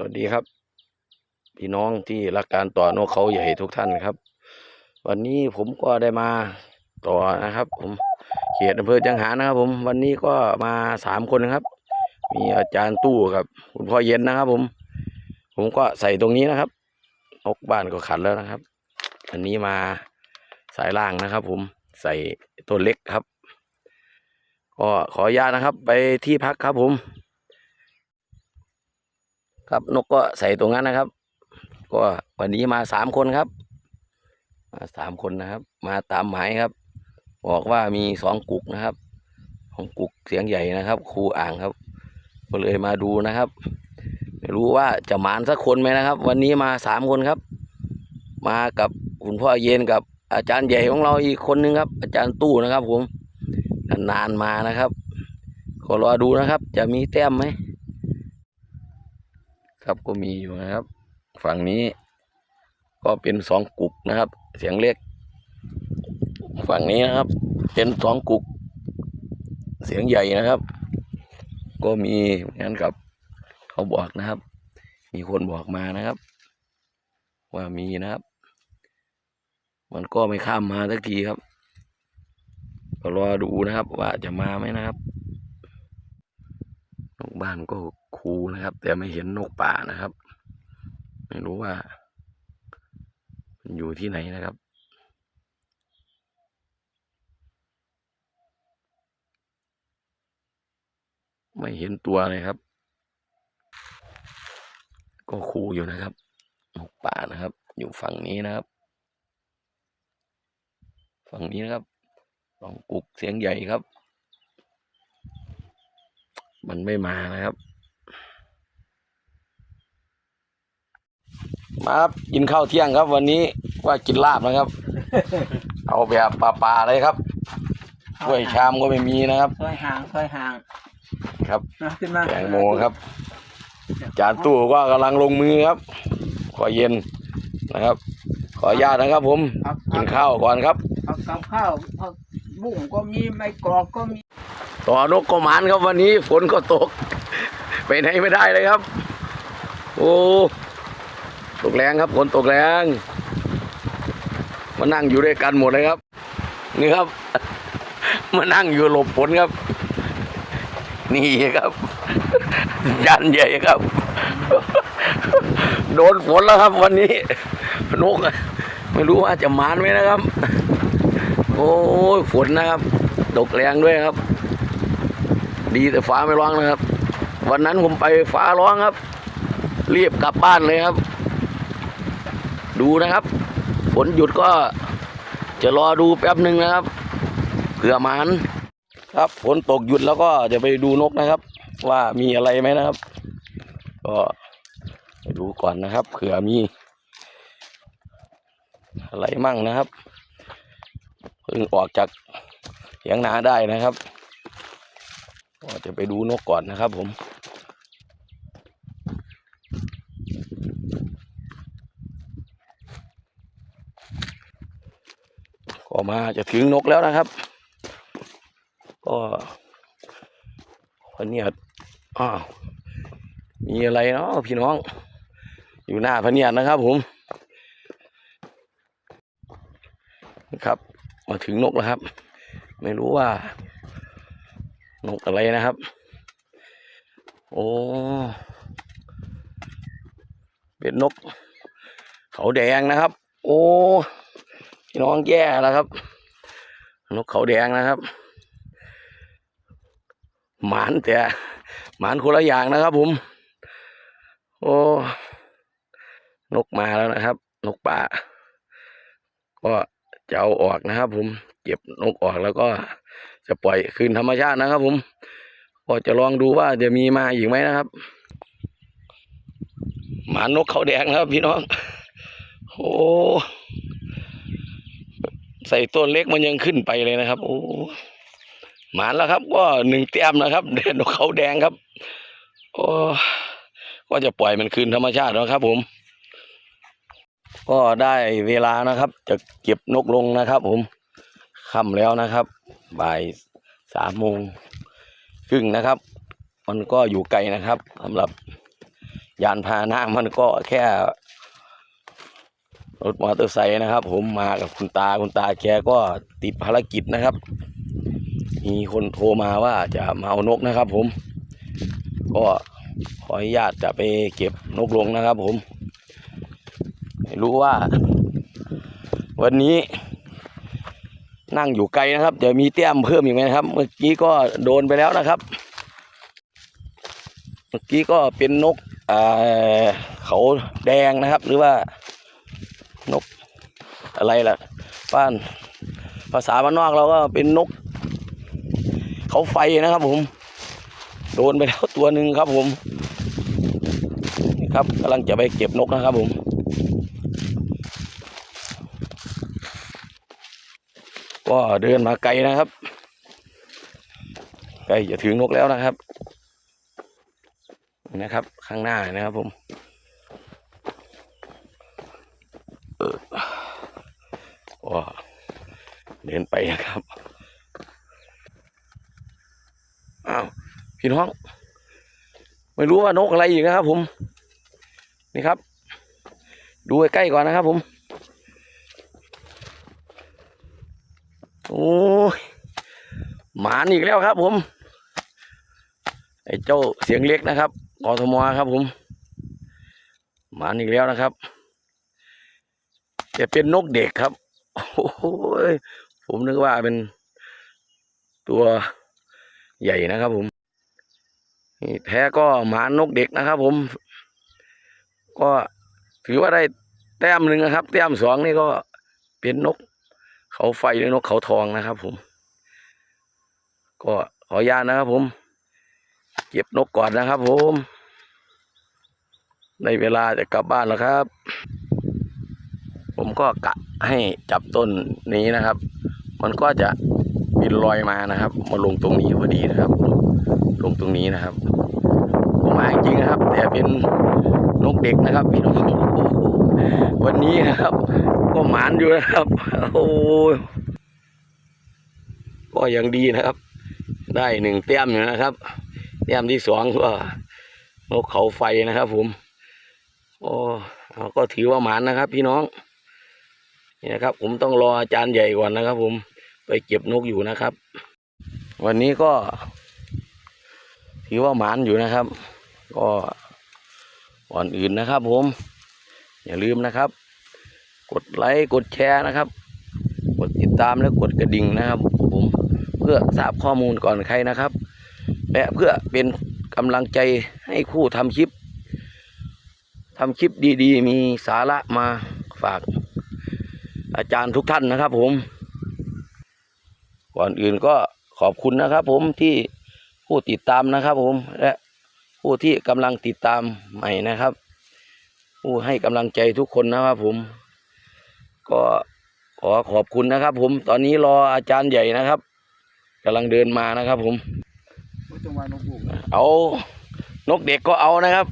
สวัสดีครับ พี่น้องที่รักการต่อนกเขาใหญ่ทุกท่านครับ วันนี้ผมก็ได้มาต่อนะครับ ผมเขตอำเภอจังหานะครับ ผม วันนี้ก็มาสามคนนะครับ มีอาจารย์ตู้กับคุณพ่อเย็นนะครับ ผม ผมก็ใส่ตรงนี้นะครับนกบ้านก็ขัดแล้วนะครับ อันนี้มาสายล่างนะครับ ผมใส่ตัวเล็กครับ ก็ขออนุญาตนะครับ ไปที่พักครับผม ครับนกก็ใส่ตรงนั้นนะครับ ก็วันนี้มาสามคนครับ มาสามคนนะครับ มาตามหมายครับ บอกว่ามีสองกุกนะครับของกุกเสียงใหญ่นะครับครูอ่างครับ ก็เลยมาดูนะครับ ไม่รู้ว่าจะหมานสักคนไหมนะครับ วันนี้มาสามคนครับ มากับคุณพ่อเย็นกับอาจารย์ใหญ่ของเราอีกคนนึงครับ อาจารย์ตู้นะครับ ผมนานๆมานะครับ ก็รอดูนะครับ จะมีแต้มไหม ครับก็มีอยู่นะครับ ฝั่งนี้ ก็เป็นสองกุกนะครับ เสียงเล็ก ฝั่งนี้นะครับ เป็นสองกุก เสียงใหญ่นะครับ ก็มีงั้นกับ เขาบอกนะครับ มีคนบอกมานะครับ ว่ามีนะครับ มันก็ไม่ข้ามมาสักทีครับก็รอดูนะครับ ว่าจะมาไหมนะครับนกบ้านก็ คูนะครับ แต่ไม่เห็นนกป่านะครับ ไม่รู้ว่า มันอยู่ที่ไหนนะครับ ไม่เห็นตัวเลยครับ ก็คูอยู่นะครับนกป่านะครับ อยู่ฝั่งนี้นะครับ ฝั่งนี้นะครับลองกุกเสียงใหญ่ครับ มันไม่มานะครับ มา ครับกินข้าวเที่ยงครับ วันนี้ว่ากินลาบนะครับ เอาแบบปลาๆเลยครับถ้วยชามก็ไม่มีนะครับซอยห่างซอยห่าง ครับนะขึ้นมาแตงโมครับ จานตู้ก็กำลังลงมือครับ ขอเย็นนะครับ ขออนุญาตนะครับ ผมครับกินข้าวก่อนครับผักกับข้าวผักบุ้งก็มีไม่กรอกก็มีต่อนกกระหมานครับวันนี้ฝนก็ตก ไปไหนไม่ได้เลยครับ โอ้ ตกแรงครับฝนตกแรงมานั่งอยู่ด้วยกันหมดเลยครับ นี่ครับ มานั่งอยู่หลบฝนครับ นี่ครับยันใหญ่ครับ โดนฝนแล้วครับ วันนี้นกไม่รู้ว่าจะมานไหมนะครับ โอ้ยฝนนะครับ ตกแรงด้วยครับ ดีแต่ฟ้าไม่ร้องนะครับ วันนั้นผมไปฟ้าร้องครับ เรียบกลับบ้านเลยครับ ดูนะครับ ฝนหยุดก็จะรอดูแป๊บหนึ่งนะครับเผื่อมานครับฝนตกหยุดแล้วก็จะไปดูนกนะครับ ว่ามีอะไรไหมนะครับ ก็ดูก่อนนะครับเผื่อมี อะไรมั่งนะครับเพิ่งออกจากเถียงนาได้นะครับก็จะไปดูนกก่อนนะครับผม ก็ มาจะถึงนกแล้วนะครับ ก็พะเนียดอ้าวมีอะไรเนาะพี่น้อง อยู่หน้าพเนียดนะครับ ผม ครับ มาถึงนกแล้วครับ ไม่รู้ว่า นกอะไรนะครับ โอ้เป็นนก เขาแดงนะครับ โอ้ พี่น้องแย่แล้วครับ นกเขาแดงนะครับ หมานแต่หมานคนละอย่างนะครับ ผม โอ้นกมาแล้วนะครับ นกป่า ก็จะเอาออกนะครับ ผมเก็บนกออกแล้วก็จะปล่อยคืนธรรมชาตินะครับ ผมก็จะลองดูว่าจะมีมาอีกไหมนะครับ หมานกเขาแดงนะครับพี่น้อง โอ้ ใส่ต้นเล็กมันยังขึ้นไปเลยนะครับ โอ้หมานแล้วครับ ก็หนึ่งแต้มนะครับเด่นกเขาแดงครับโอ้ก็จะปล่อยมันคืนธรรมชาตินะครับ ผม ก็ได้เวลานะครับ จะเก็บนกลงนะครับ ผมค่ำแล้วนะครับบ่ายสามโมงครึ่งนะครับ มันก็อยู่ไกลนะครับสำหรับยานพาหนะมันก็แค่ รถมอเตอร์ไซค์นะครับ ผมมากับคุณตาคุณตาแกก็ติดภารกิจนะครับ มีคนโทรมาว่าจะมาเอานกนะครับ ผม ก็ขออนุญาตจะไปเก็บนกลงนะครับ ผม ไม่รู้ว่า วันนี้ นั่งอยู่ไกลนะครับจะมีแต้มเพิ่มอีกไหมครับ เมื่อกี้ก็โดนไปแล้วนะครับ เมื่อกี้ก็เป็นนกเขาแดงนะครับ หรือว่า นกอะไรล่ะบ้านภาษาบ้านนอกเราก็เป็นนก เขาไฟนะครับผม โดนไปแล้วตัวหนึ่งครับผมนี่ครับกำลังจะไปเก็บนกนะครับผมก็เดินมาไกลนะครับใกล้จะถึงนกแล้วนะครับนี่นะครับข้างหน้านะครับผมเออ ก็เดินไปนะครับอ้าวพี่น้อง ไม่รู้ว่านกอะไรอีกนะครับ ผม นี่ครับ ดูใกล้ๆก่อนนะครับ ผม โอ้ยหมานอีกแล้วครับ ผม ไอ้เจ้าเสียงเล็กนะครับกอทมครับ ผม หมานอีกแล้วนะครับจะเป็นนกเด็กครับ โอ้ยผมนึกว่าเป็นตัวใหญ่นะครับผมนี่แท้ก็หมานนกเด็กนะครับ ผม ก็ถือว่าได้แต้มหนึ่งนะครับ แต้มสองนี่ก็เป็นนก เขาไฟหรือนกเขาทองนะครับ ผม ก็ขออนุญาตนะครับ ผม เก็บนกก่อนนะครับ ผม ในเวลาจะกลับบ้านแล้วครับ ผมก็กะให้จับต้นนี้นะครับ มันก็จะบินลอยมานะครับ มาลงตรงนี้พอดีนะครับ ลงตรงนี้นะครับผมมาจริงนะครับ แต่เป็นนกเด็กนะครับพี่น้องวันนี้นะครับ ก็หมานอยู่นะครับ โอ้ยก็ยังดีนะครับ ได้หนึ่งแต้มอยู่นะครับแต้มที่สองก็นกเขาไฟนะครับ ผมโอ้เอาก็ถือว่าหมานนะครับ พี่น้อง นี่นะครับ ผมต้องรออาจารย์ใหญ่ก่อนนะครับ ผมไปเก็บนกอยู่นะครับ วันนี้ก็ถือว่าหมานอยู่นะครับ ก็ก่อนอื่นนะครับ ผม อย่าลืมนะครับ กดไลค์กดแชร์นะครับ กดติดตามและกดกระดิ่งนะครับ ผมเพื่อทราบข้อมูลก่อนใครนะครับ และเพื่อเป็นกำลังใจให้คู่ทำคลิปทำคลิปดีๆ มีสาระมาฝาก อาจารย์ทุกท่านนะครับ ผม ก่อนอื่นก็ขอบคุณนะครับ ผมที่ผู้ติดตามนะครับ ผมและผู้ที่กำลังติดตามใหม่นะครับ ผู้ให้กำลังใจทุกคนนะครับ ผม ก็ขอขอบคุณนะครับ ผมตอนนี้รออาจารย์ใหญ่นะครับกำลังเดินมานะครับ ผมจังหวะนกบุกเอานกเด็กก็เอานะครับ